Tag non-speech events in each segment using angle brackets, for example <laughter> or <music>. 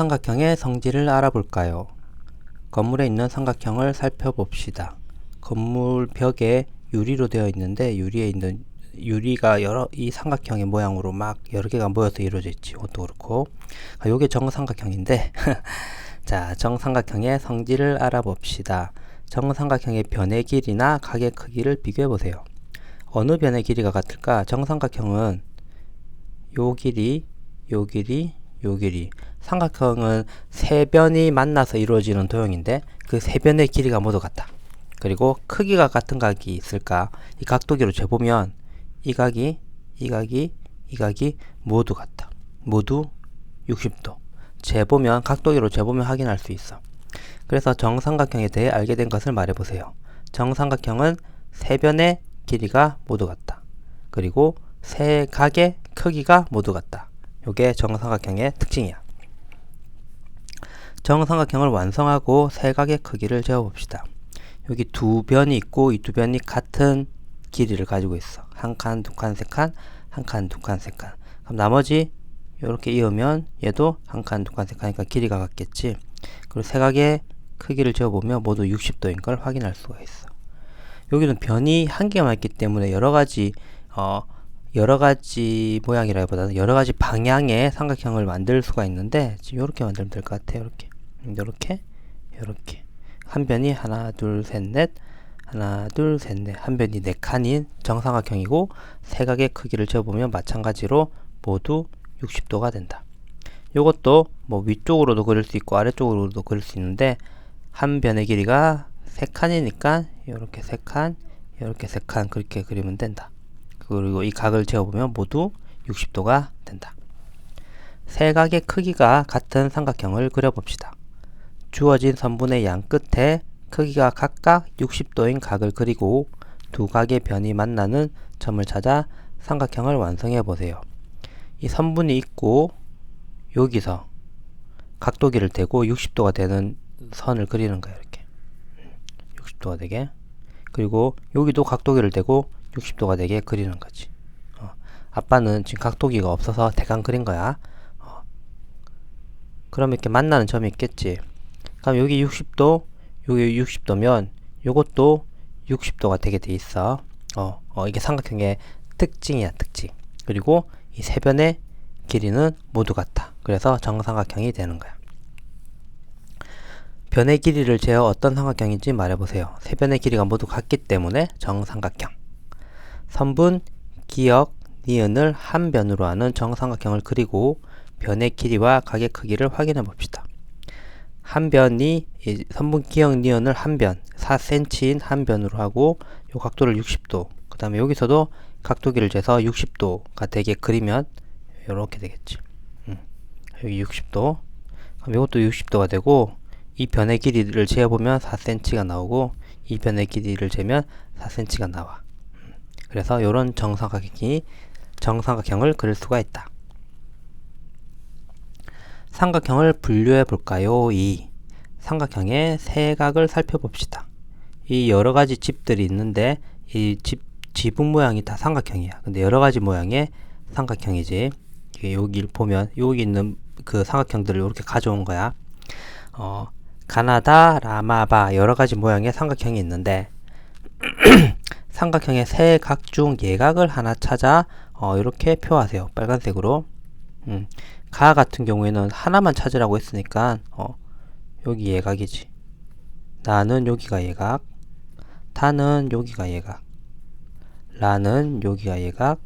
삼각형의 성질을 알아볼까요? 건물에 있는 삼각형을 살펴봅시다. 건물 벽에 유리로 되어 있는데 유리에 있는 유리가 여러 이 삼각형의 모양으로 막 여러 개가 모여서 이루어져 있지. 이것도 그렇고. 아, 요게 정삼각형인데 <laughs> 자, 정삼각형의 성질을 알아봅시다. 정삼각형의 변의 길이나 각의 크기를 비교해 보세요. 어느 변의 길이가 같을까? 정삼각형은 요 길이, 요 길이, 요 길이. 삼각형은 세 변이 만나서 이루어지는 도형인데 그 세 변의 길이가 모두 같다. 그리고 크기가 같은 각이 있을까? 이 각도기로 재보면 이 각이, 이 각이, 이 각이 모두 같다. 모두 60도. 재보면 각도기로 재보면 확인할 수 있어. 그래서 정삼각형에 대해 알게 된 것을 말해보세요. 정삼각형은 세 변의 길이가 모두 같다. 그리고 세 각의 크기가 모두 같다. 요게 정삼각형의 특징이야. 정삼각형을 완성하고 세 각의 크기를 재어봅시다. 여기 두 변이 있고 이 두 변이 같은 길이를 가지고 있어. 한 칸, 두 칸, 세 칸, 한 칸, 두 칸, 세 칸. 그럼 나머지 이렇게 이으면 얘도 한 칸, 두 칸, 세 칸이니까 길이가 같겠지. 그리고 세 각의 크기를 재어보면 모두 60도인 걸 확인할 수가 있어. 여기는 변이 한 개만 있기 때문에 여러 가지 어 여러 가지 모양이라기보다는 여러 가지 방향의 삼각형을 만들 수가 있는데 지금 이렇게 만들면 될 것 같아요. 이렇게 이렇게 이렇게 한 변이 하나 둘 셋 넷 하나 둘 셋 넷 한 변이 네 칸인 정삼각형이고 세 각의 크기를 재보면 마찬가지로 모두 60도가 된다. 이것도 뭐 위쪽으로도 그릴 수 있고 아래쪽으로도 그릴 수 있는데 한 변의 길이가 세 칸이니까 이렇게 세 칸, 이렇게 세 칸 그렇게 그리면 된다. 그리고 이 각을 재어보면 모두 60도가 된다. 세 각의 크기가 같은 삼각형을 그려봅시다. 주어진 선분의 양 끝에 크기가 각각 60도인 각을 그리고 두 각의 변이 만나는 점을 찾아 삼각형을 완성해 보세요. 이 선분이 있고 여기서 각도기를 대고 60도가 되는 선을 그리는 거예요. 이렇게 60도가 되게 그리고 여기도 각도기를 대고 60도가 되게 그리는 거지. 어. 아빠는 지금 각도기가 없어서 대강 그린 거야. 어. 그럼 이렇게 만나는 점이 있겠지. 그럼 여기 60도, 여기 60도면 요것도 60도가 되게 돼 있어. 어, 어 이게 삼각형의 특징이야, 특징. 그리고 이 세 변의 길이는 모두 같다. 그래서 정삼각형이 되는 거야. 변의 길이를 재어 어떤 삼각형인지 말해보세요. 세 변의 길이가 모두 같기 때문에 정삼각형. 선분, 기역, 니은을 한 변으로 하는 정삼각형을 그리고 변의 길이와 각의 크기를 확인해 봅시다. 한 변이 선분, 기역, 니은을 한 변, 4cm인 한 변으로 하고 요 각도를 60도. 그 다음에 여기서도 각도기를 재서 60도가 되게 그리면 이렇게 되겠지. 음. 여기 60도. 그럼 이것도 60도가 되고 이 변의 길이를 재보면 4cm가 나오고 이 변의 길이를 재면 4cm가 나와. 그래서 이런 정삼각형이 정삼각형을 그릴 수가 있다. 삼각형을 분류해 볼까요? 2. 삼각형의 세각을 살펴봅시다. 이 여러 가지 집들이 있는데 이 집, 지붕 모양이 다 삼각형이야. 근데 여러 가지 모양의 삼각형이지. 여기 보면 여기 있는 그 삼각형들을 이렇게 가져온 거야. 어, 가나다, 라마바 여러 가지 모양의 삼각형이 있는데 <clears throat> 삼각형의 세 각 중 예각을 하나 찾아 어, 이렇게 표하세요. 빨간색으로. 음, 가 같은 경우에는 하나만 찾으라고 했으니까 어, 여기 예각이지. 나는 여기가 예각. 다는 여기가 예각. 라는 여기가 예각.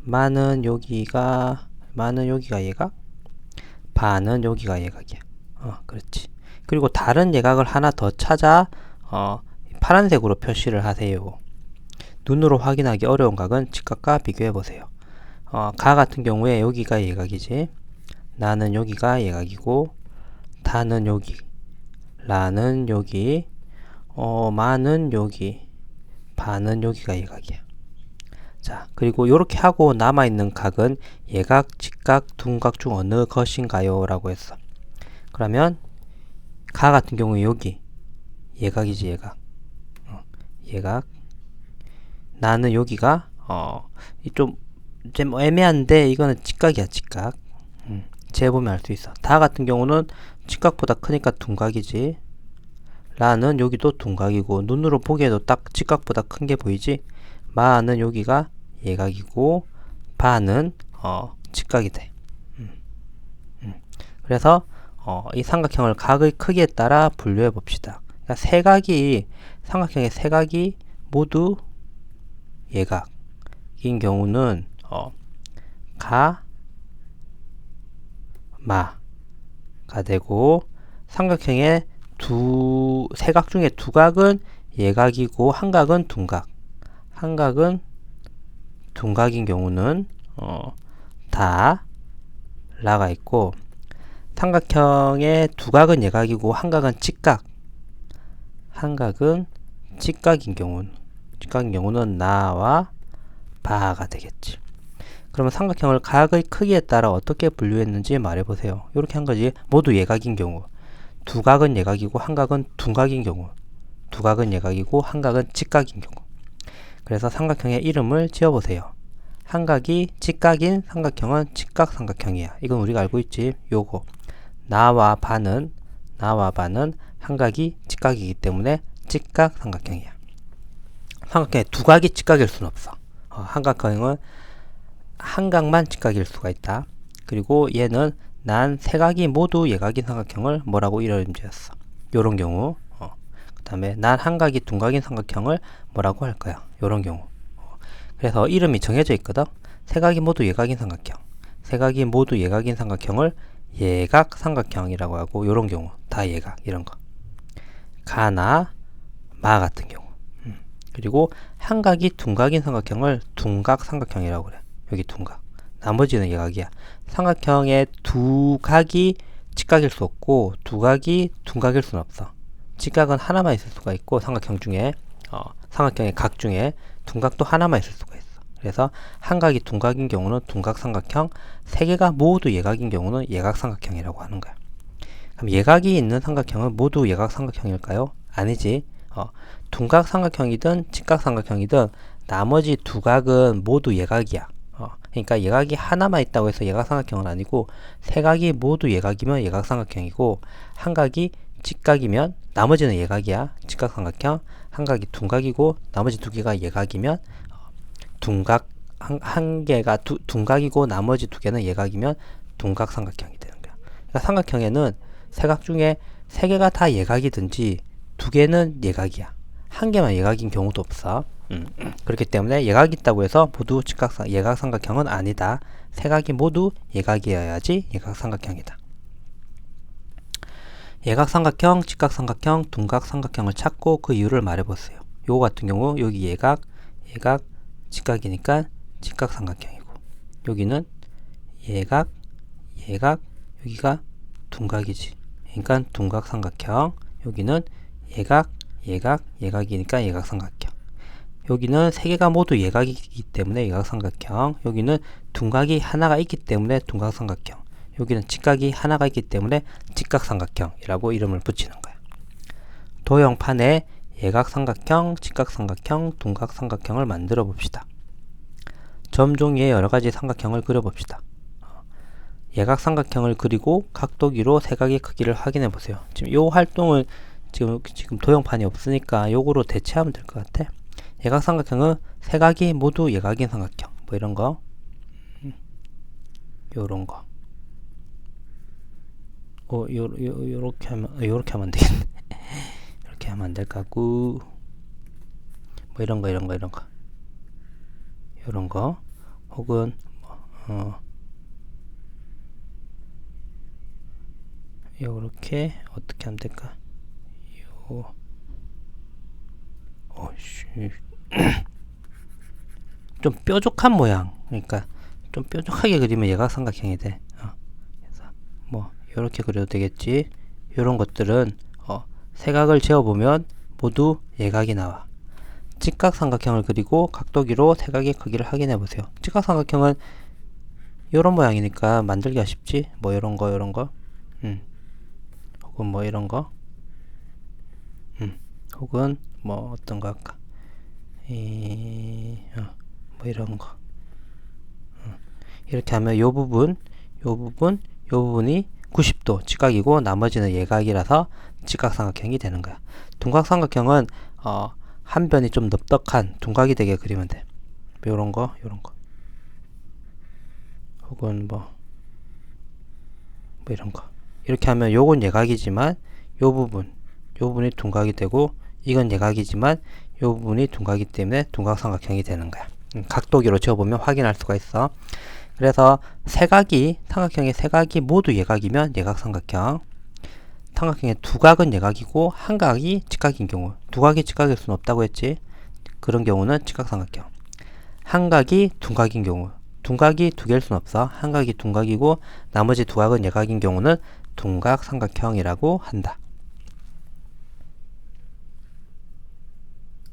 마는 여기가 마는 여기가 예각. 바는 여기가 예각이야. 어, 그렇지. 그리고 다른 예각을 하나 더 찾아 어, 파란색으로 표시를 하세요. 눈으로 확인하기 어려운 각은 직각과 비교해 보세요. 어, 가 같은 경우에 여기가 예각이지. 나는 여기가 예각이고 다는 여기 라는 여기 어, 마는 여기 바는 여기가 예각이야. 자 그리고 이렇게 하고 남아있는 각은 예각, 직각, 둔각 중 어느 것인가요? 라고 했어. 그러면 가 같은 경우에 여기 예각이지 예각 어, 예각 나는 여기가 어, 좀, 좀 애매한데 이거는 직각이야 직각 음, 재보면 알 수 있어. 다 같은 경우는 직각보다 크니까 둔각이지. 라는 여기도 둔각이고 눈으로 보기에도 딱 직각보다 큰 게 보이지. 마는 여기가 예각이고 바는 어, 직각이 돼. 음. 음. 그래서 어, 이 삼각형을 각의 크기에 따라 분류해 봅시다. 그러니까 세 각이 삼각형의 세 각이 모두 예각인 경우는 어, 가, 마가 되고 삼각형의 두 세각 중에 두 각은 예각이고 한 각은 둔각. 한 각은 둔각인 경우는 어, 다 라가 있고 삼각형의 두 각은 예각이고 한 각은 직각. 한 각은 직각인 경우는 직각인 경우는 나와 바가 되겠지. 그러면 삼각형을 각의 크기에 따라 어떻게 분류했는지 말해보세요. 이렇게 한 거지. 모두 예각인 경우. 두 각은 예각이고 한 각은 둔각인 경우. 두 각은 예각이고 한 각은 직각인 경우. 그래서 삼각형의 이름을 지어보세요. 한 각이 직각인 삼각형은 직각 삼각형이야. 이건 우리가 알고 있지. 요거. 나와 바는 나와 바는 한 각이 직각이기 때문에 직각 삼각형이야. 삼각형의 두 각이 직각일 수는 없어. 어, 삼각형은 한 각만 직각일 수가 있다. 그리고 얘는 난 세 각이 모두 예각인 삼각형을 뭐라고 이름 지었어. 요런 경우. 어. 그 다음에 난 한 각이 둔각인 삼각형을 뭐라고 할 거야. 요런 경우. 어. 그래서 이름이 정해져 있거든. 세 각이 모두 예각인 삼각형. 세 각이 모두 예각인 삼각형을 예각 삼각형이라고 하고 요런 경우 다 예각 이런 거. 가나 마 같은 경우. 음. 그리고 한 각이 둔각인 삼각형을 둔각 삼각형이라고 그래. 여기 둔각. 나머지는 예각이야. 삼각형의 두 각이 직각일 수 없고 두 각이 둔각일 수는 없어. 직각은 하나만 있을 수가 있고 삼각형 중에 어, 삼각형의 각 중에 둔각도 하나만 있을 수가. 그래서 한 각이 둔각인 경우는 둔각 삼각형, 세 개가 모두 예각인 경우는 예각 삼각형이라고 하는 거야. 그럼 예각이 있는 삼각형은 모두 예각 삼각형일까요? 아니지. 어, 둔각 삼각형이든 직각 삼각형이든 나머지 두 각은 모두 예각이야. 어, 그러니까 예각이 하나만 있다고 해서 예각 삼각형은 아니고 세 각이 모두 예각이면 예각 삼각형이고 한 각이 직각이면 나머지는 예각이야. 직각 삼각형. 한 각이 둔각이고 나머지 두 개가 예각이면 어, 둔각 한, 한 개가 두, 둔각이고 나머지 두 개는 예각이면 둔각 삼각형이 되는 거야. 그러니까 삼각형에는 세각 중에 세 개가 다 예각이든지 두 개는 예각이야. 한 개만 예각인 경우도 없어. 음, 그렇기 때문에 예각이 있다고 해서 모두 직각상 예각 삼각형은 아니다. 세 각이 모두 예각이어야지 예각 삼각형이다. 예각 삼각형, 직각 삼각형, 둔각 삼각형을 찾고 그 이유를 말해보세요. 요거 같은 경우 여기 예각, 예각, 직각이니까 직각 삼각형이고 여기는 예각, 예각, 여기가 둔각이지. 그러니까 둔각 삼각형. 여기는 예각, 예각, 예각이니까 예각 삼각형. 여기는 세 개가 모두 예각이기 때문에 예각 삼각형. 여기는 둔각이 하나가 있기 때문에 둔각 삼각형. 여기는 직각이 하나가 있기 때문에 직각 삼각형이라고 이름을 붙이는 거야. 도형판에 예각 삼각형, 직각 삼각형, 둔각 삼각형을 만들어 봅시다. 점 종이에 여러 가지 삼각형을 그려 봅시다. 예각 삼각형을 그리고 각도기로 세 각의 크기를 확인해 보세요. 지금 이 활동을 지금 지금 도형판이 없으니까 요거로 대체하면 될 것 같아. 예각 삼각형은 세 각이 모두 예각인 삼각형. 뭐 이런 거. 음, 요런 거. 어, 요, 요, 요렇게 하면, 어, 요렇게 하면 되겠네. 이렇게 하면 안될것 같고. 뭐 이런 거, 이런 거, 이런 거. 요런 거. 혹은, 뭐, 어, 요렇게, 어떻게 하면 될까? 요, 어씨. <clears throat> 좀 뾰족한 모양. 그러니까, 좀 뾰족하게 그리면 얘가 삼각형이 돼. 어. 뭐, 이렇게 그려도 되겠지. 이런 것들은 어, 세각을 재어보면 모두 예각이 나와. 직각 삼각형을 그리고 각도기로 세각의 크기를 확인해 보세요. 직각 삼각형은 이런 모양이니까 만들기가 쉽지. 뭐 이런 거, 이런 거, 음, 혹은 뭐 이런 거, 음, 혹은 뭐 어떤 거 할까? 이, 어, 뭐 이런 거. 음. 이렇게 하면 요 부분, 요 부분, 부분이 90도 직각이고 나머지는 예각이라서 직각삼각형이 되는 거야. 둔각삼각형은 어, 한 변이 좀 넓적한 둔각이 되게 그리면 돼. 요런 거, 요런 거. 혹은 뭐, 뭐 이런 거. 이렇게 하면 요건 예각이지만 요 부분, 요 부분이 둔각이 되고 이건 예각이지만 요 부분이 둔각이기 때문에 둔각삼각형이 되는 거야. 음, 각도기로 지어보면 확인할 수가 있어. 그래서 세각이 삼각형의 세각이 모두 예각이면 예각삼각형. 삼각형의 두 각은 예각이고 한 각이 직각인 경우 두 각이 직각일 수는 없다고 했지. 그런 경우는 직각삼각형. 한 각이 둔각인 경우 둔각이 두 개일 수는 없어. 한 각이 둔각이고 나머지 두 각은 예각인 경우는 둔각삼각형이라고 한다.